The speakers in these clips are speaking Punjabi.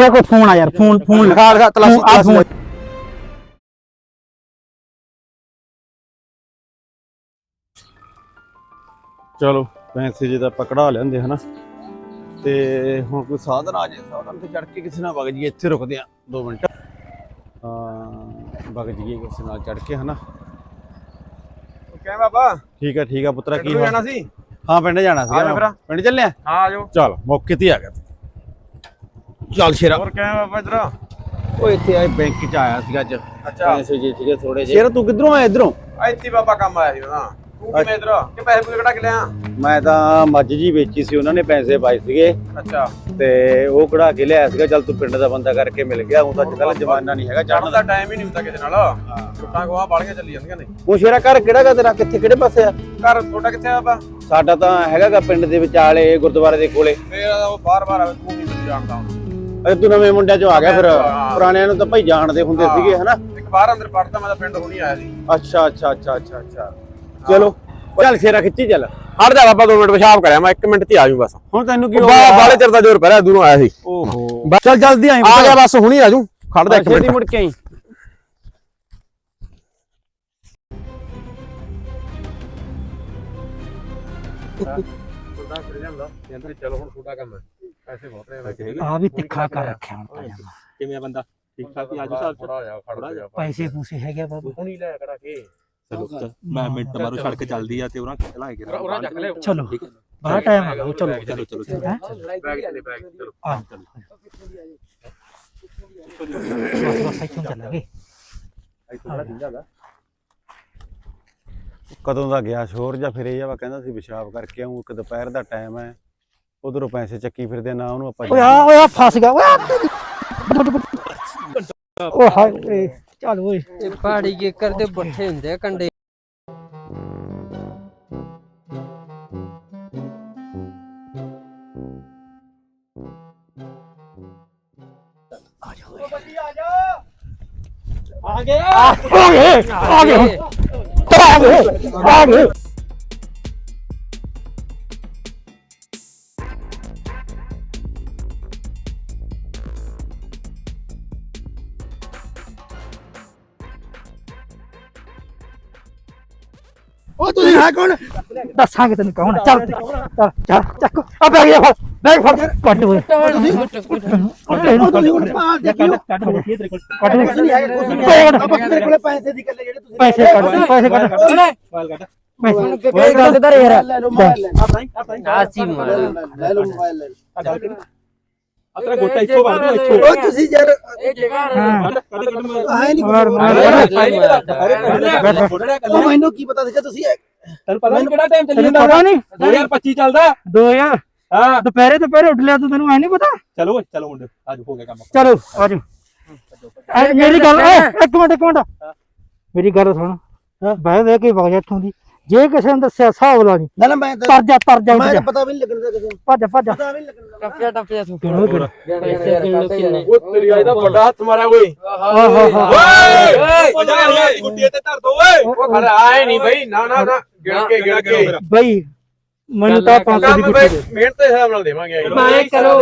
ਮੇਰੇ ਕੋਲ ਫੋਨ ਆ ਯਾਰ ਫੋਨ ਫੋਨ ਲਿਖਾ ਲਿਖਾ ਤਲਾਸ਼ੀ ਆ ਫੋਨ ਚਲੋ ਪੈਸੇ ਜੇ ਤਾਂ ਆਪਾਂ ਕਢਾ ਲੈਂਦੇ ਹਨਾ? ਤੇ ਹੁਣ ਕੋਈ ਸਾਧਨ ਆ ਜਾਏ ਸਾਧਨ ਤੇ ਚੜ ਕੇ ਕਿਸੇ ਨਾਲ ਵਗ ਜਾਈਏ ਇੱਥੇ ਰੁਕਦੇ ਆ 2 ਮਿੰਟ। ਹਾਂ ਵਗ ਜਾਈਏ ਕਿਸੇ ਨਾਲ ਚੜ ਕੇ ਹਨਾ? ਕਿਵੇਂ ਬਾਬਾ? ਠੀਕ ਆ ਠੀਕ ਆ ਪੁੱਤਰਾ ਕੀ ਕਿੱਥੇ ਹਾਲ? ਜਾਣਾ ਸੀ? ਹਾਂ ਪਿੰਡ ਜਾਣਾ ਜਾ ਸੀਗਾ। ਪਿੰਡ ਚੱਲਿਆ ਹਾਂ? ਆਜੋ ਚਲ ਮੌਕੇ ਤੇ ਹੀ ਆ ਗਿਆ। ਤੂੰ। ਚੱਲ ਸ਼ੇਰਾ। ਹੋਰ ਕਿਵੇਂ ਬਾਬਾ ਇਧਰ? ਓਏ ਇੱਥੇ ਆਏ ਬੈਂਕ ਚ ਆਇਆ ਸੀਗਾ ਅੱਜ। ਅੱਛਾ। ਪੈਸੇ ਜੇ ਸੀਗੇ ਥੋੜੇ ਜਿਹੇ। ਸ਼ੇਰਾ ਤੂੰ ਕਿੱਧਰੋਂ ਆਇਆ ਇਧਰੋਂ? ਇੱਥੇ ਬਾਬਾ ਕੰਮ ਆਇਆ ਸੀ ਉਹਦਾ ਤੂੰ ਕਿਵੇਂ ਇਧਰ? ਕਿ ਪੈਸੇ ਪੂਸੇ ਕਢਾ ਕੇ ਲਿਆ? ਮੈਂ ਤਾਂ ਮੱਝ ਜੀ ਵੇਚੀ ਸੀ ਉਹਨਾਂ ਨੇ ਪੈਸੇ ਪਾਏ ਸੀਗੇ। ਅੱਛਾ। ਤੇ ਉਹ ਕਢਾ ਕੇ ਲਿਆਇਆ ਸੀਗਾ। ਚੱਲ ਤੂੰ ਪਿੰਡ ਦਾ ਬੰਦਾ ਕਰਕੇ ਮਿਲ ਗਿਆ। ਉਹ ਤਾਂ ਅੱਜ ਕੱਲ ਜਮਾਨਾ ਨਹੀਂ ਹੈਗਾ ਜਾਣ ਦਾ ਟਾਈਮ ਹੀ ਨਹੀਂ ਹੁੰਦਾ ਕਿਸੇ ਨਾਲ। ਟੁੱਟਾਂ ਗੋਆ ਬਾਲੀਆਂ ਚੱਲੀ ਜਾਂਦੀਆਂ ਨੇ। ਉਹ ਸ਼ੇਰਾ ਘਰ ਕਿਹੜਾ ਗਾ ਤੇਰਾ? ਕਿੱਥੇ ਕਿਹੜੇ ਪਾਸੇ ਆ? ਘਰ ਤੁਹਾਡਾ ਕਿੱਥੇ ਆ ਬਾਬਾ? ਸਾਡਾ ਤਾਂ ਹੈਗਾਗਾ ਪਿੰਡ ਦੇ ਵਿਚਾਲੇ ਗੁਰਦੁਆਰੇ ਦੇ ਕੋਲੇ। ਫੇਰ ਉਹ ਬਾਰ ਬਾਰ ਆਵੇ ਤੂੰ ਨਹੀਂ ਜਾਣਦਾ। ਅਰੇ ਤੂੰ ਨਵੇਂ ਮੁੰਡਿਆਂ ਚੋਂ ਆ ਗਿਆ ਫਿਰ ਹਾਂ। ਪੁਰਾਣਿਆਂ ਨੂੰ ਤਾਂ ਭਾਈ ਜਾਣਦੇ ਹੁੰਦੇ ਹਾਂ। ਸੀਗੇ ਹਨਾ? ਇੱਕ ਬਾਹਰ ਅੰਦਰ ਪੜਦਾ ਮੈਂ ਤਾਂ ਪਿੰਡ ਹੁਣੀ ਆਇਆ ਸੀ। ਅੱਛਾ ਅੱਛਾ ਅੱਛਾ ਅੱਛਾ ਅੱਛਾ। ਚਲੋ ਚੱਲ ਸ਼ੇਰਾ ਖਿੱਚੀ ਚੱਲ। ਹਟ ਜਾ ਬਾਬਾ 2 ਮਿੰਟ ਪਿਸ਼ਾਬ ਕਰਿਆ ਮੈਂ 1 ਮਿੰਟ ਤੇ ਆ ਜਾਊਂ ਬਸ। ਹੁਣ ਤੈਨੂੰ ਕੀ ਹੋ ਬਾ- ਬਾਹਲੇ ਚਿਰ ਦਾ ਜ਼ੋਰ ਪੈ ਰਿਹਾ ਦੂਰੋਂ ਆਇਆ ਸੀ। ਓਹੋ। ਚੱਲ ਜਲਦੀ ਆਈ ਆ ਗਿਆ ਬਸ ਹੁਣੀ ਆ ਜਾਊਂ। ਖੜ ਜਾ 1 ਛੇਤੀ ਮਿੰਟ। ਮੁੜ ਕੇ ਆਈ। ਚਲੋ ਹੁਣ ਤੁਹਾਡਾ ਕੰਮ ਹੈ। ਪੈਸੇ ਬਹੁਤ ਨੇ ਆ ਵੀ ਤਿੱਖਾ ਕਰ ਰੱਖਿਆ ਹੁਣ ਤਾਂ ਜਮਾਂ। ਕਿਵੇਂ ਆ ਬੰਦਾ? ਠੀਕ ਠਾਕ ਹੀ ਆਜੂ ਸਾਹਿਬ ਥੋੜਾ ਜਿਹਾ ਖੜ ਜਾ ਪੈਸੇ ਪੂਸੇ ਹੈਗੇ ਆ ਬਾਬਾ। ਹੁਣੀ ਲੈ ਕਢਾ ਕੇ। ਚਲੋ ਮੈਂ ਮਿੰਟ ਮਾਰੂ ਸੜਕ ਚੱਲਦੀ ਆ ਤੇ ਉਹਨਾਂ ਚਲਾਏ ਉਹਨਾਂ ਚੱਕ ਲਿਓ ਚਲੋ ਠੀਕ ਹੈ ਬੜਾ ਟਾਈਮ ਆ ਗਿਆ ਚਲੋ ਚਲੋ। ਚਲੋ ਚਲੋ ਹੈਂ? ਬੈਗ ਚਲੇ ਬੈਗ ਚਲੋ। ਆ ਬਸ ਬਸ ਇੱਥੋਂ ਚੱਲਾਂਗੇ ਕਦੋਂ ਦਾ ਗਿਆ ਸ਼ੋਰ ਜਾਂ ਫਿਰ ਇਹ ਜਾਵਾ ਕਹਿੰਦਾ ਸੀ ਪਿਸ਼ਾਬ ਕਰਕੇ ਆਉਂ ਇੱਕ ਦੁਪਹਿਰ ਦਾ ਟਾਈਮ ਹੈ ਉਧਰੋਂ ਪੈਸੇ ਚੱਕੀ ਫਿਰਦੇ ਨਾ ਉਹਨੂੰ ਆਪਾਂ ਓਏ ਆ ਓਏ ਆ ਫਸ ਗਿਆ ਓਏ ਆ। ਓ ਹਾਏ ਚੱਲ ਓਏ। ਇਹ ਪਹਾੜੀ ਗੇਕਰ ਦੇ ਬੱਠੇ ਹੁੰਦੇ ਆ ਕੰਡੇ। ਆ ਗਏ ਆ ਗਏ। ਆ ਗਏ ਆ ਗਏ। ਹੈ ਕੌਣ? ਦੱਸਾਂਗੇ ਤੈਨੂੰ ਕੌਣ ਹੈ। ਚੱਲ ਚੱਲ ਚੱਲ ਚੱਕ। ਆ ਬੈਗ ਫੜ ਬੈਗ ਫੜ। ਕੱਟ ਓਏ। ਕੱਟ ਇਹਨੂੰ ਕੱਟ ਕੱਟ ਬੋਲੀਏ ਤੇਰੇ ਕੋਲ ਕੱਟ ਤੇਰੇ ਕੋਲੇ ਪੈਸੇ ਦੀ ਗੱਲ ਜਿਹੜੇ ਤੁਸੀਂ ਪੈਸੇ ਕੱਟ ਪੈਸੇ ਕੱਟ। ਪੈਸੇ ਓਏ ਗੱਲ ਕਰ ਯਾਰ ਲੈ ਲਓ। ਮੋਬਾਈਲ ਲੈ ਆਸੀ ਮਾਰ ਲੈ ਲਓ ਮੋਬਾਈਲ ਲੈ ਤੇਰਾ ਗੋਟਾ ਇੱਥੋਂ ਬੰਦ ਇੱਥੋਂ ਉਹ ਤੁਸੀਂ ਯਾਰ ਇਹ ਜਗ੍ਹਾ ਹਾਂ। ਆਏ ਨਹੀਂ ਮਾਰ ਮਾਰ। ਉਹ ਮੈਨੂੰ ਕੀ ਪਤਾ ਸੀਗਾ ਤੁਸੀਂ ਤੈਨੂੰ ਪਤਾ ਨਹੀਂ ਕਿਹੜਾ ਟਾਈਮ ਤੈਨੂੰ ਪਤਾ ਨਹੀਂ। 2025 ਚੱਲਦਾ। 2000 ਹਾਂ। ਦੁਪਹਿਰੇ ਦੁਪਹਿਰੇ ਉੱਠ ਲਿਆ ਤੂੰ ਤੈਨੂੰ ਐ ਨਹੀਂ ਪਤਾ? ਚਲੋ ਓਏ, ਚਲੋ ਮੁੰਡੇ ਅੱਜ ਹੋ ਗਿਆ ਕੰਮ। ਚਲੋ ਆਜੋ ਮੇਰੀ ਗੱਲ ਓਏ ਇੱਕ ਮਿੰਟ ਇੱਕ ਮਿੰਟ। ਮੇਰੀ ਗੱਲ ਸੁਣ। ਬਹਿ ਦੇ ਕੇ ਵਗ ਜਾ ਇੱਥੋਂ ਦੀ। ਜੇ ਕਿਸੇ ਨੇ ਦੱਸਿਆ ਹਿਸਾਬ ਲਾ ਨਹੀਂ ਨਾ ਨਾ ਮੈਂ ਤਾਂ ਤਰ ਜਾ ਤਰ ਜਾ ਮੈਂ ਪਤਾ ਵੀ ਨਹੀਂ ਲੱਗਣ ਕਿਸੇ ਨੂੰ ਭੱਜ ਭੱਜ ਪਤਾ ਵੀ ਨਹੀਂ ਲੱਗਣ ਟੱਪਿਆ ਟੱਪਿਆ ਤੂੰ ਕਿਹੜਾ ਕਿਹੜਾ ਉਹ ਤੇਰੀ ਆਈ ਦਾ ਵੱਡਾ ਹੱਥ ਮਾਰਿਆ ਓਏ ਗੁੱਡੀ ਤੇ ਧਰ ਦੋ ਓਏ ਉਹ ਖੜਾ ਆਏ ਨਹੀਂ ਬਈ ਨਾ ਨਾ ਨਾ ਗਿਣ ਕੇ ਗਿਣ ਕੇ ਬਈ ਮੈਨੂੰ ਤਾਂ 500 ਦੀ ਕੰਮ ਗੁੱਟੀ ਬਈ ਦੇ ਮਿਹਨਤ ਦੇ ਹਿਸਾਬ ਨਾਲ ਦੇਵਾਂਗੇ ਮੈਂ ਕਰੋ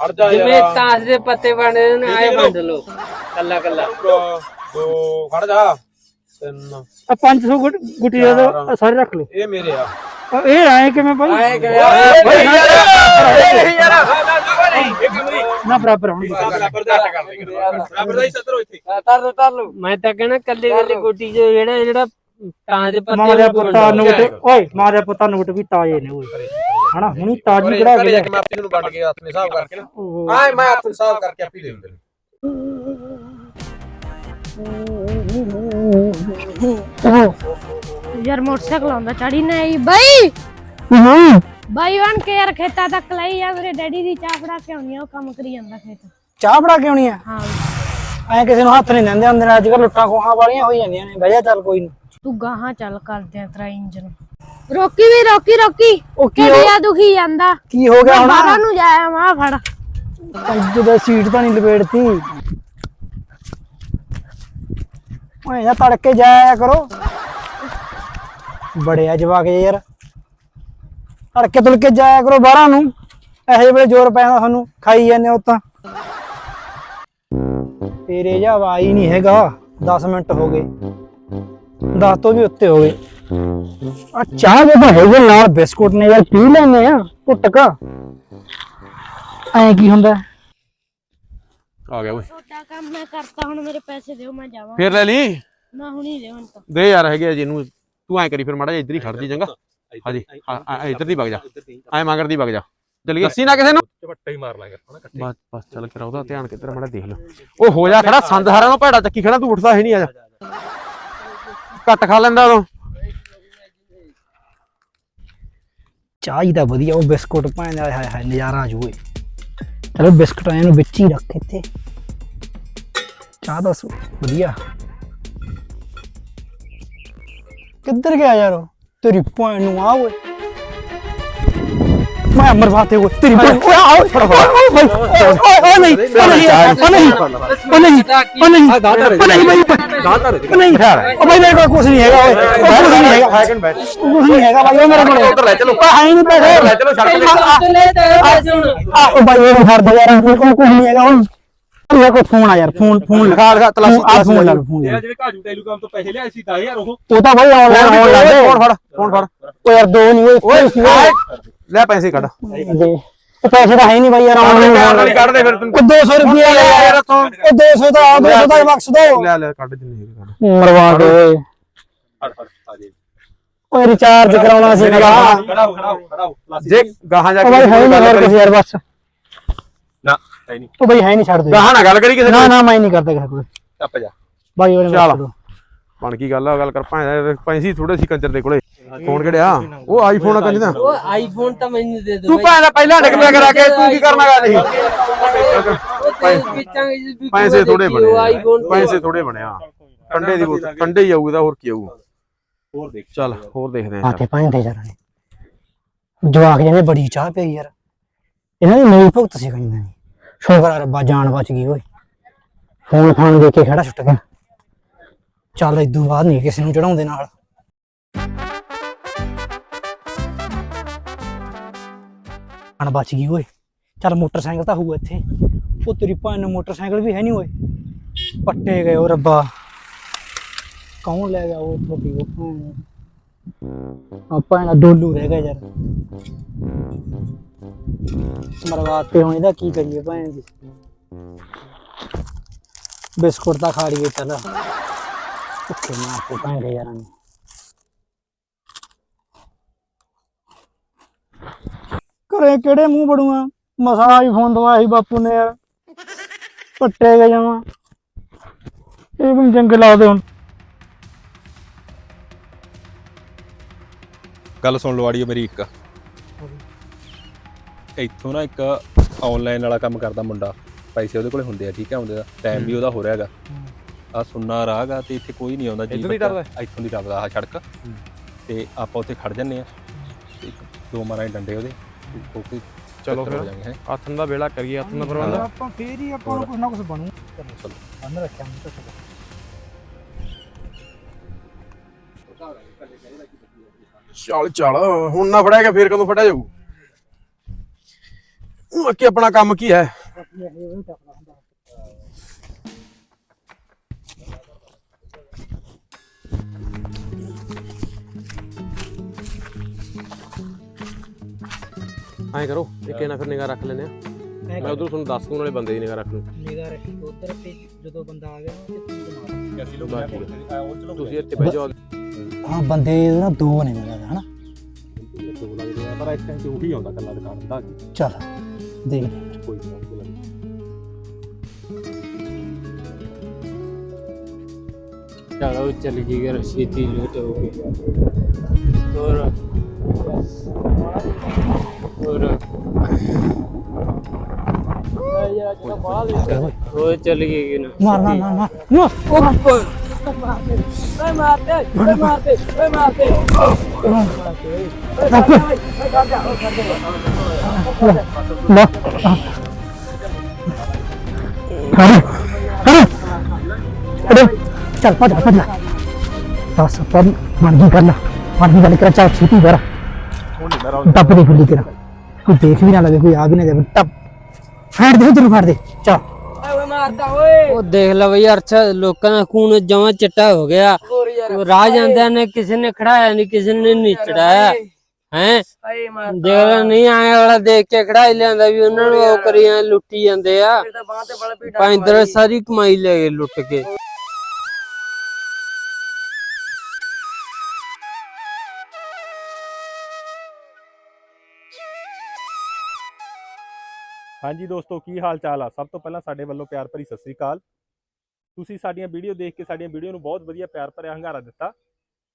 ਹਟ ਜਾ ਜਿਵੇਂ ਯਾਰ ਤਾਸ਼ ਦੇ ਪੱਤੇ ਬਣੇ ਨੇ ਆਏ ਵੰਡ ਲਓ ਕੱਲਾ ਕੱਲਾ ਦੋ ਖੜ ਜਾ ਤਿੰਨ। ਆ 500 ਗੁੱਟ- ਗੁੱਟੀ ਦੇ ਆਹ ਸਾਰੇ ਰੱਖ ਲਓ। ਇਹ ਮੇਰੇ ਆ। ਇਹ ਆਏ ਕਿਵੇਂ ਭਾਈ? ਆਏ ਗਏ ਬਈ ਯਾਰ। ਇਹ ਯਾਰ। ਨਹੀਂ ਇੱਕ ਮਿੰਟ। ਨਾ ਬਰਾਬਰ ਹੋਣਗੇ ਬਰਾਬਰ ਦਾ ਕਰ ਦੇ ਬਰਾਬਰ ਦਾ ਹੀ ਸੱਤਰ ਇੱਥੇ। ਤਰ ਲਓ ਤਰ ਲਓ। ਮੈਂ ਤਾਂ ਕਹਿਣਾ ਕੱਲੇ ਕੱਲੇ ਗੋਟੀ ਜੋ ਜਿਹੜਾ ਜਿਹੜਾ ਤਾਂ ਦੇ ਪੱਤੇ ਮਾਰਿਆ ਉਹਨੂੰ ਪੁੱਤਾ ਵੰਡੋ। ਨੋਟ ਓਏ ਮਾਰਿਆ ਪੁੱਤਾ ਨੋਟ ਵੀ ਤਾਜ਼ੇ ਨੇ ਓਏ। ਹਨਾ? ਹੁਣੀ ਤਾਜ਼ੀ ਕਢਾ ਕੇ ਲਿਆ। ਮੈਂ ਆਪੇ ਨੂੰ ਵੰਡ ਕੇ ਹੱਥ ਨੇ ਹਿਸਾਬ ਕਰਕੇ ਨਾ। ਓਹੋ। ਹਾਂ ਮੈਂ ਹੱਥ ਹਿਸਾਬ ਕਰਕੇ ਆਪੇ ਦੇ ਦਿੰਦੇ ਯਾਰ ਮੋਟਰਸਾਈਕਲ ਆਉਂਦਾ ਚੜੀ ਨਹੀਂ ਬਾਈ! ਹੂੰ। ਬਾਈ ਬਣ ਕੇ ਯਾਰ ਖੇਤਾਂ ਤੱਕ ਲਈ ਆ ਮੇਰੇ ਡੈਡੀ ਦੀ ਚਾਹ ਫੜਾ ਕੇ ਆਉਣੀ ਆ ਉਹ ਕੰਮ ਕਰੀ ਜਾਂਦਾ ਖੇਤ। ਚਾਹ ਫੜਾ ਕੇ ਆਉਣੀ ਆ? ਹਾਂ। ਐ ਕਿਸੇ ਨੂੰ ਹੱਥ ਨਹੀਂ ਦਿੰਦੇ ਹੁੰਦੇ ਨੇ ਅੱਜ ਕੱਲ ਲੁੱਟਾਂ ਖੋਹਾਂ ਵਾਲੀਆਂ ਹੋਈ ਜਾਂਦੀਆਂ ਨੇ ਬਹਿ ਜਾ ਚੱਲ ਕੋਈ ਨਹੀਂ ਤੂੰ ਗਾਹਾਂ ਚੱਲ ਕਰਦੇ ਆ ਤੇਰਾ ਇੰਜਨ ਰੋਕੀ ਵੀ ਰੋਕੀ ਰੋਕੀ। ਉਹ ਕੀ ਕਿਹੜਿਆ ਦੁਖੀ ਜਾਂਦਾ? ਕੀ ਹੋ ਗਿਆ ਹੁਣ? ਬਾਹਰ ਨੂੰ ਜਾਇਆ ਮਾ ਫੜ। ਅੱਜ ਦਾ ਸੀਟ ਤਾਂ ਨਹੀਂ ਲਪੇੜਤੀ ਓਏ ਤੜਕੇ ਜਾਇਆ ਕਰੋ। ਬੜੇ ਆ ਜਵਾਕ ਜਿਹੇ ਯਾਰ। ਤੜਕੇ ਤੁਲਕੇ ਜਾਇਆ ਕਰੋ ਬਾਹਰਾਂ ਨੂੰ। ਇਹੋ ਜਿਹੇ ਵੇਲੇ ਜ਼ੋਰ ਪੈਂਦਾ ਤੁਹਾਨੂੰ ਖਾਈ ਜਾਂਦੇ ਹੋ ਤਾਂ। ਤੇਰੇ ਜਾ ਆਈ ਨਹੀਂ ਹੈਗਾ। 10 ਮਿੰਟ ਹੋ ਗਏ। 10 ਤੋਂ ਵੀ ਉੱਤੇ ਹੋ ਗਏ। ਆ ਚਾਹ ਦੇ ਤਾਂ ਹੈਗੇ ਨਾਲ, ਬਿਸਕੁਟ ਨੇ ਯਾਰ, ਪੀ ਲੈਨੇ ਆ ਘੁੱਟਕਾ ਐ ਕੀ ਹੁੰਦਾ? ਆ ਗਿਆ ਓਏ। ਛੋਟਾ ਕੰਮ ਮੈਂ ਕਰਤਾ ਹੁਣ ਮੇਰੇ ਪੈਸੇ ਦਿਓ ਮੈਂ ਜਾਵਾਂ। ਫੇਰ ਲੈ ਲਈ? ਨਾ ਹੁਣੀ ਦਿਓ ਹੁਣ ਤਾਂ। ਦੇ ਯਾਰ ਹੈਗੇ ਆ ਜਿਹਨੂੰ ਤੂੰ ਐ ਕਰੀ ਫਿਰ ਮਾੜਾ ਜਿਹਾ ਇੱਧਰ ਹੀ ਖੜ ਜੀ ਚੰਗਾ। ਹਾਂਜੀ ਇੱਧਰ ਦੀ ਵਗ ਜਾ। ਐ ਮਗਰ ਦੀ ਵਗ ਜਾ। ਚੱਲ ਗਿਆ ਅਸੀਂ ਨਾ ਕਿਸੇ ਨੂੰ। ਝਪੱਟਾ ਹੀ ਮਾਰ ਲਾਂਗੇ ਹਨਾ ਇਕੱਠੇ ਬਸ ਬਸ ਚੱਲ ਕਰ ਉਹਦਾ ਧਿਆਨ ਕਿੱਧਰ ਮਾੜਾ ਦੇਖ ਲਓ। ਉਹ ਹੋ ਜਾ ਖੜਾ ਸੰਦ ਹਾਰਾਂ ਨੂੰ ਭੈੜਾ ਚੱਕੀ ਖੜਾ ਤੂੰ ਉੱਠਦਾ ਹੈ ਨਹੀਂ ਆ ਜਾ। ਘੱਟ ਖਾ ਲੈਂਦਾ ਹੀ ਤਾਂ ਵਧੀਆ ਉਹ ਬਿਸਕੁਟ ਦਾ ਹਾਏ ਹਾਏ ਨਜ਼ਾਰਾ ਆ ਜੂਏ ਚਲੋ ਬਿਸਕੁਟ ਇਹਨੂੰ ਵਿੱਚ ਹੀ ਰੱਖ ਇੱਥੇ ਚਾਹ ਦਾ ਸੋ- ਵਧੀਆ ਕਿੱਧਰ ਗਿਆ ਯਾਰ ਉਹ? ਤੇਰੀ ਭੈਣ ਨੂੰ ਆ ਓਏ ਮੈਂ ਅਮਰ ਬਾਤੇ ਓਏ ਤੇਰੀ ਭੈਣ ਓਏ ਆ ਓਏ ਓਏ ਓਏ ਓਏ ਓਏ ਓਏ ਨਹੀਂ ਉਹ ਨਹੀਂ ਉਹ ਨਹੀਂ ਉਹ ਨਹੀਂ ਉਹ ਨਹੀਂ ਉਹ ਨਹੀਂ ਬਾਈ ਉਹ ਨਹੀਂ ਉਹ ਬਾਈ ਮੇਰੇ ਕੋਲ ਕੁਝ ਨਹੀਂ ਹੈਗਾ ਓਏ ਕੁਝ ਨਹੀਂ ਹੈਗਾ ਕੁਝ ਨਹੀਂ ਹੈਗਾ ਬਾਈ ਉਹ ਮੇਰੇ ਕੋਲ। ਉੱਧਰ ਲੈ ਚਲੋ। ਹੈ ਹੀ ਨਹੀਂ ਪੈਸੇ ਲੈ ਚਲੋ ਛੱਡ ਦੇ ਆਹ ਬਾਈ ਉਹ ਫੜ ਦੇ ਯਾਰ ਮੇਰੇ ਕੋਲ ਕੁਝ ਨਹੀਂ ਹੈਗਾ ਹੁਣ ਮੇਰੇ ਕੋਲ ਫੋਨ ਆ ਯਾਰ ਫੋਨ ਫੋਨ ਲਿਖਾ ਲਿਖਾ ਤਲਾਸ਼ੀ ਆ ਫੋਨ ਲਾ ਫੋਨ ਜਿਹੜਾ ਜਿਵੇਂ ਕਾਜੂ ਟੈਲੀਕਾਮ ਤੋਂ ਪੈਸੇ ਲਿਆਏ ਸੀ 10000 ਉਹ। ਉਹ ਤਾਂ ਬਾਈ ਆਨਲਾਈਨ ਹੋਣ ਲੱਗ ਗਏ। ਫੋਨ ਫੜ ਫੋਨ ਫੜ। ਉਹ ਯਾਰ ਦੋ ਨਹੀਂ ਓਏ ਓਏ ਲੈ ਪੈਸੇ ਕੱਢ। ਉਹ ਪੈਸੇ ਤਾਂ ਹੈ ਨਹੀਂ ਬਾਈ ਯਾਰ ਆਨਲਾਈਨ ਵਾਲੀ ਕੱਢ ਦੇ ਫਿਰ ਤੂੰ। ਉਹ 200 ਰੁਪਏ ਲੈ ਯਾਰ। ਯਾਰ ਇੱਥੋਂ। ਉਹ 200 ਦਾ 200 ਦਾ ਬਖਸ਼ ਦੋ ਲੈ ਲੈ ਕੱਢ ਜਿੰਨੇ ਹੈਗੇ ਕੱਢ। ਮਰਵਾ ਦੇ। ਓਏ ਓਏ ਰਿਚਾਰਜ ਕਰਾਉਣਾ ਸੀ ਮੇਰਾ ਖੜਾਓ ਖੜਾਓ ਖੜਾਓ ਜੇ ਗਾਹਾਂ ਜਾ ਉਹ ਬਾਈ ਹੈ ਨਹੀਂ ਹੋਰ ਕੁਝ ਯਾਰ ਬਸ। ਨਾ ਹੈ ਨਹੀਂ। ਉਹ ਬਾਈ ਹੈ ਨਹੀਂ ਛੱਡ ਦੇ ਗਾਹਾਂ ਨਾ ਗੱਲ ਕਰੀ ਕਿਸੇ ਨਾ ਨਾਲ? ਨਾ ਮੈਂ ਨਹੀਂ ਕਰਦਾ ਕਿਸੇ ਕੋਲ। ਟੱਪ ਜਾ। ਬਾਈ ਉਹਨੇ ਚੱਲ। ਬਣ ਕੀ ਗੱਲ ਆ ਗੱਲ ਕਰ ਭਾਂ ਪੈਸੇ ਥੋੜੇ ਸੀ ਕੰਜਰ ਦੇ ਕੋਲੇ। ਫੋਨ ਕਿਹੜਿਆ? ਉਹ ਆਈਫੋਨ ਆ ਕੰਜਦਾ ਉਹ ਆਈਫੋਨ ਤਾਂ ਮੈਨੂੰ ਦੇ ਦਿਓ ਤੂੰ ਭਾਂ ਦਾ ਪਹਿਲਾਂ ਡਿੱਗ ਪਿਆ ਕਰਾ ਕੇ ਤੂੰ ਕੀ ਕਰਨਾਗਾ ਨਹੀਂ ਪੈਸੇ ਥੋੜੇ ਬਣੇ। ਪੈਸੇ ਥੋੜੇ ਬਣਿਆ ਕੰਡੇ ਦੀ ਬੋਤਲ ਕੰਡੇ ਹੀ ਆਊਗਾ ਹੋਰ ਕੀ ਆਊ ਹੋਰ ਦੇਖ ਚੱਲ ਹੋਰ ਦੇਖਦੇ ਆ ਆਂ ਕੇ ਪੰਜ ਦੇ ਜਰਾ ਜਵਾਕ ਜਿਹਨੇ ਬੜੀ ਚਾਹ ਪਈ ਯਾਰ। ਇਹਨਾਂ ਦੀ ਮੇਰੀ ਭੁਗਤ ਸੀ ਕਹਿੰਦੇ ਨੇ। ਸ਼ੁਕਰ ਆ ਰੱਬਾ ਜਾਨ ਬਚ ਗਈ ਓਏ। ਫੋਨ ਫਾਨ ਦੇ ਕੇ ਖੜਾ ਛੁੱਟ ਗਿਆ। ਚੱਲ ਇਦੋਂ ਬਾਅਦ ਨਹੀਂ ਕਿਸੇ ਨੂੰ ਚੜਾਉਂਦੇ ਨਾਲ। ਜਾਨ ਬਚ ਗਈ ਓਏ। ਚੱਲ ਮੋਟਰਸਾਈਕਲ ਤਾਂ ਹੋਊ ਇੱਥੇ। ਉਹ ਤੇਰੀ ਭੈਣ ਨੂੰ ਮੋਟਰਸਾਈਕਲ ਵੀ ਹੈ ਨਹੀਂ ਓਏ। ਪੱਟੇ ਗਏ ਓ ਰੱਬਾ। ਕੌਣ ਲੈ ਗਿਆ ਉਹ ਤੁਹਾਡੀ ਉਹ? ਭੈਣ ਆਪਾਂ ਇਹਨਾਂ ਡੋਲੂ ਰਹਿ ਗਿਆ ਯਾਰ। ਮਰਵਾਤੇ ਹੁਣ ਇਹਦਾ ਕੀ ਕਰੀਏ ਭੈਣ ਦੀ ਬਿਸਕੁਟ ਤਾਂ ਖਾ ਲਈਏ ਚੱਲ। ਭੁੱਖੇ ਮਾਰ ਕੇ ਭੈਣ ਦੇ ਯਾਰਾਂ ਨੂੰ। ਘਰੇ ਕਿਹੜੇ ਮੂੰਹ ਬੜੂਆਂ? ਮਸਾ ਹੀ ਫੋਨ ਦਵਾਇਆ ਸੀ ਬਾਪੂ ਨੇ ਯਾਰ। ਪੱਟੇ ਗਏ ਜਾਵਾਂ। ਇਹ ਵੀ ਚੰਗੇ ਲੱਗਦੇ ਹੁਣ। ਗੱਲ ਸੁਣ ਲਓ ਆੜੀਓ ਮੇਰੀ ਇੱਕ। ਇੱਥੋਂ ਨਾ ਇੱਕ ਆਨਲਾਈਨ ਵਾਲਾ ਕੰਮ ਕਰਦਾ ਮੁੰਡਾ। ਪੈਸੇ ਉਹਦੇ ਕੋਲੇ ਹੁੰਦੇ ਆ ਠੀਕ ਹੈ ਹੁੰਦੇ ਦਾ ਟਾਈਮ ਵੀ ਉਹਦਾ ਹੋ ਰਿਹਾ ਹੈਗਾ। ਆ ਸੁੰਨਾ ਰਾਹਗਾ ਤੇ ਇੱਥੇ ਕੋਈ ਨਹੀਂ ਆਉਂਦਾ ਜੀ ਇੱਥੋਂ ਦੀ। ਟੱਪਦਾ ਇੱਥੋਂ ਦੀ ਟੱਪਦਾ ਆ ਸੜਕ। ਤੇ ਆਪਾਂ ਉੱਥੇ ਖੜ ਜੰਨੇ ਆ। ਤੇ ਇੱਕ ਦੋ ਮਾਰਾਂ ਡੰਡੇ ਉਹਦੇ। ਹੋ ਕੇ ਚਲੋ ਫਿਰ। ਹੱਥ ਦਾ ਵੇਲਾ ਕਰੀਏ ਹੱਥ ਦਾ ਪ੍ਰਬੰਧ। ਆਪਾਂ ਫੇਰ ਹੀ ਆਪਾਂ ਨੂੰ ਕੁਝ ਨਾ ਕੁਝ ਬਣੂ। ਚਲੋ। ਬੰਨ ਰੱਖਿਆ ਮੈਂ ਤਾਂ ਚਲੋ। ਚੱਲ ਚੱਲ ਹੁਣ ਨਾ ਫੜਿਆ ਗਿਆ ਫੇਰ ਕਦੋਂ ਫੜਿਆ ਜਾਊ? ਬਾਕੀ ਆਪਣਾ ਕੰਮ ਕੀ ਹੈ? ਐਂ ਕਰੋ ਇੱਕ ਇਹਨਾਂ ਫਿਰ ਨਿਗਾਹ ਰੱਖ ਲੈਨੇ ਆ ਮੈਂ ਉਧਰ ਤੁਹਾਨੂੰ ਦੱਸ ਦੂੰ ਨਾਲੇ ਬੰਦੇ ਦੀ ਨਿਗਾਹ ਰੱਖ ਲੂ ਨਿਗਾਹ ਰੱਖੀ ਉਧਰ ਤੇ ਜਦੋਂ ਬੰਦਾ ਆ ਗਿਆ ਤੇ ਤੂੰ ਉਹ ਤੁਸੀਂ ਇੱਥੇ ਬਹਿ ਜਾਓ। ਹਾਂ ਬੰਦੇ ਨਾ ਦੋ ਨੇ ਮਿਲਦਾ ਹਨਾ? ਦੋ ਲੱਗਦੇ ਆ ਪਰ ਇਸ ਟਾਈਮ ਤੇ ਉਹੀ ਆਉਂਦਾ ਕੱਲਾ ਦੁਕਾਨ ਦਾ। ਚੱਲ ਦੇਖਦੇ ਕੋਈ ਨਹੀਂ ਚਲੋ ਚੱਲ ਗਈ ਕਰ ਛੇਤੀ ਲੇਟ ਹੋ ਗਈ ਹੋਰ ਹੋਰ। ਉਹ ਚੱਲ ਗਈ ਕਿ ਨਾ? ਮਾਰ ਮਾਰ ਮਾਰ ਮਾਰ। ਮਾਰ ਓਏ। ਮਾਰਤੇ ਓਏ ਮਾਰਤੇ ਓਏ ਮਾਰਤੇ ਲੈ ਹਰੇ ਹਰੇ ਹਰੇ ਚੱਲ ਭੱਜ ਭੱਜ ਲੈ ਬਸ ਪਰ ਬਣ ਗਈ ਗੱਲ ਬਣ ਗਈ ਗੱਲ ਕਰ ਚੱਲ ਛੇਤੀ ਕਰ ਦੱਬ ਦੇ ਗੁੱਲੀ ਕਰ ਕੋਈ ਦੇਖ ਵੀ ਨਾ ਲਵੇ ਕੋਈ ਆ ਉਹ ਦੇਖ ਲੈ ਬਈ ਅਰਛਾ ਲੋਕਾਂ ਦਾ ਖੂਨ ਜਮਾ ਚਿੱਟਾ ਹੋ ਗਿਆ। ਰਾਹ ਜਾਂਦਿਆਂ ਨੇ ਕਿਸੇ ਨੇ ਖੜਾਇਆ ਨਹੀਂ ਕਿਸੇ ਨੇ ਨਹੀਂ ਚੜਾਇਆ। ਹੈ? ਦੇਖ ਨਹੀਂ ਆਏ ਵਾਲਾ ਦੇਖ ਕੇ ਖੜਾਈ ਲਿਆਂਦਾ ਵੀ ਉਹਨਾਂ ਨੂੰ ਉਹ ਕਰੀਆਂ ਲੁੱਟੀ ਜਾਂਦੇ ਆ। ਪੈਂਦਰ ਸਾਰੀ ਕਮਾਈ ਲੈ ਗਏ ਲੁੱਟ ਕੇ। ਹਾਂਜੀ ਦੋਸਤੋ ਕੀ ਹਾਲ ਚਾਲ ਆ? ਸਭ ਤੋਂ ਪਹਿਲਾਂ ਸਾਡੇ ਵੱਲੋਂ ਪਿਆਰ ਭਰੀ ਸਤਿ ਸ੍ਰੀ ਅਕਾਲ। ਤੁਸੀਂ ਸਾਡੀਆਂ ਵੀਡੀਓ ਦੇਖ ਕੇ ਸਾਡੀਆਂ ਵੀਡੀਓ ਨੂੰ ਬਹੁਤ ਵਧੀਆ ਪਿਆਰ ਭਰਿਆ ਹੰਗਾਰਾ ਦਿੱਤਾ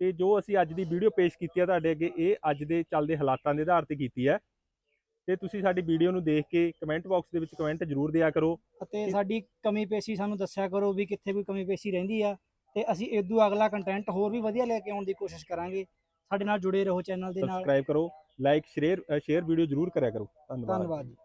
ਤੇ ਜੋ ਅਸੀਂ ਅੱਜ ਦੀ ਵੀਡੀਓ ਪੇਸ਼ ਕੀਤੀ ਹੈ ਤੁਹਾਡੇ ਅੱਗੇ ਇਹ ਅੱਜ ਦੇ ਚੱਲਦੇ ਹਾਲਾਤਾਂ ਦੇ ਆਧਾਰ ਤੇ ਕੀਤੀ ਹੈ ਤੇ ਤੁਸੀਂ ਸਾਡੀ ਵੀਡੀਓ ਨੂੰ ਦੇਖ ਕੇ ਕਮੈਂਟ ਬਾਕਸ ਦੇ ਵਿੱਚ ਕਮੈਂਟ ਜ਼ਰੂਰ ਦਿਆ ਕਰੋ। ਅਤੇ ਸਾਡੀ ਕਮੀ ਪੇਸ਼ੀ ਸਾਨੂੰ ਦੱਸਿਆ ਕਰੋ ਵੀ ਕਿੱਥੇ ਕੋਈ ਕਮੀ ਪੇਸ਼ੀ ਰਹਿੰਦੀ ਆ ਤੇ ਅਸੀਂ ਇਦੋਂ ਅਗਲਾ ਕੰਟੈਂਟ ਹੋਰ ਵੀ ਵਧੀਆ ਲੈ ਕੇ ਆਉਣ ਦੀ ਕੋਸ਼ਿਸ਼ ਕਰਾਂਗੇ। ਸਾਡੇ ਨਾਲ ਜੁੜੇ ਰਹੋ ਚੈਨਲ ਦੇ ਨਾਲ। ਸਬਸਕ੍ਰਾਈਬ ਕਰੋ ਲਾਈਕ ਸ਼ੇਅਰ ਸ਼ੇਅਰ ਵੀਡੀਓ ਜ਼ਰੂਰ ਕਰਿਆ ਕਰੋ। ਧੰਨਵਾਦ। ਧੰਨਵਾਦ ਜੀ।